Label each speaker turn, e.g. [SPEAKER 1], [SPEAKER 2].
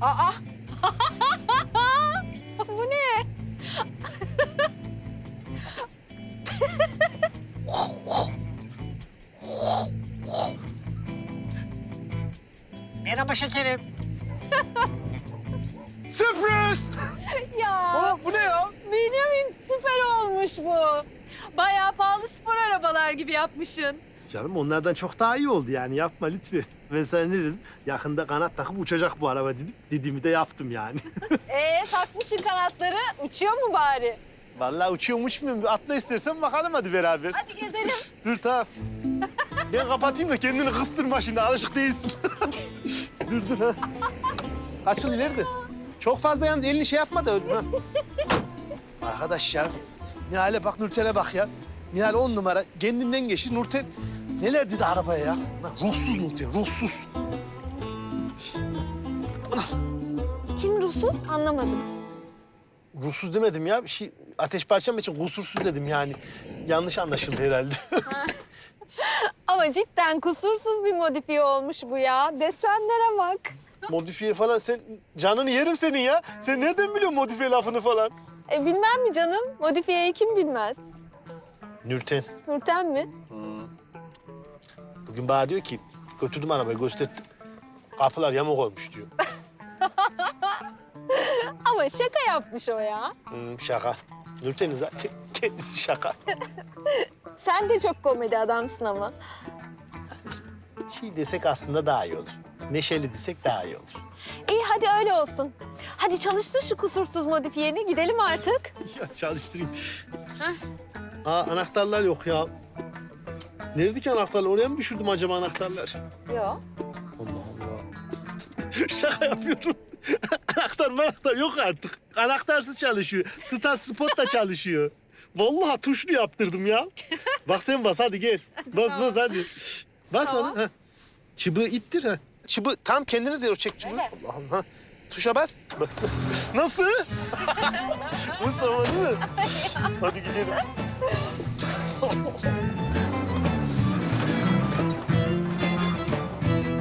[SPEAKER 1] Aa! Bu ne?
[SPEAKER 2] Merhaba şekerim.
[SPEAKER 3] Sürpriz!
[SPEAKER 1] Ya
[SPEAKER 3] Aa, bu ne ya?
[SPEAKER 1] Benjamin süper olmuş bu. Bayağı pahalı spor arabalar gibi yapmışsın.
[SPEAKER 3] Canım onlardan çok daha iyi oldu yani yapma lütfen. Ben sana ne dedim? Yakında kanat takıp uçacak bu araba dedim. Dediğimi de yaptım yani.
[SPEAKER 1] Ee takmışsın kanatları uçuyor mu bari?
[SPEAKER 3] Vallahi uçuyormuş muyum? Atla istersen bakalım hadi beraber.
[SPEAKER 1] Hadi gezelim.
[SPEAKER 3] Dur tamam. Ben kapatayım da kendini kıstırma şimdi alışık değilsin. dur dur ha. Açıl ileride. Çok fazla yalnız elini şey yapma da. Ha. Arkadaş ya. Nihal'e bak Nurten'e bak ya. Nihal on numara. Kendinden geçti Nurten. Neler dedi arabaya ya? Lan ruhsuz Nurten, ruhsuz.
[SPEAKER 1] Kim ruhsuz anlamadım.
[SPEAKER 3] Ruhsuz demedim ya. Bir şey ateş parçam için kusursuz dedim yani. Yanlış anlaşıldı herhalde.
[SPEAKER 1] Ama cidden kusursuz bir modifiye olmuş bu ya. Desenlere bak.
[SPEAKER 3] modifiye falan sen canını yerim senin ya. Sen nereden biliyorsun modifiye lafını falan?
[SPEAKER 1] E, bilmem mi canım? Modifiyeyi kim bilmez?
[SPEAKER 3] Nurten.
[SPEAKER 1] Nurten mi?
[SPEAKER 3] Bugün bana diyor ki götürdüm arabayı gösterdim. Kapılar yamuk olmuş diyor.
[SPEAKER 1] Ama şaka yapmış o ya.
[SPEAKER 3] Hmm, şaka. Nurten'in zaten kendisi şaka.
[SPEAKER 1] Sen de çok komedi adamsın ama.
[SPEAKER 3] Şey desek aslında daha iyi olur. Neşeli desek daha iyi olur.
[SPEAKER 1] İyi hadi öyle olsun. Hadi çalıştır şu kusursuz modifiyeni. Gidelim artık.
[SPEAKER 3] Ya çalıştırayım. Aa anahtarlar yok ya. Nerede ki anahtarlar? Oraya mı düşürdüm acaba anahtarlar?
[SPEAKER 1] Yok.
[SPEAKER 3] Allah Allah. Şaka yapıyorum. Anahtar anahtar yok artık. Anahtarsız çalışıyor. Stat spot da çalışıyor. Vallahi tuşlu yaptırdım ya. Bak sen bas hadi gel. Bas bas hadi. Bas
[SPEAKER 1] Tamam.
[SPEAKER 3] onu. Ha. Çıbığı ittir ha. Çıbığı tam kendine de o çek çıbığı.
[SPEAKER 1] Öyle.
[SPEAKER 3] Allah'ım ha. Tuşa bas. Nasıl? Bu zaman değil mi? Hadi gidelim.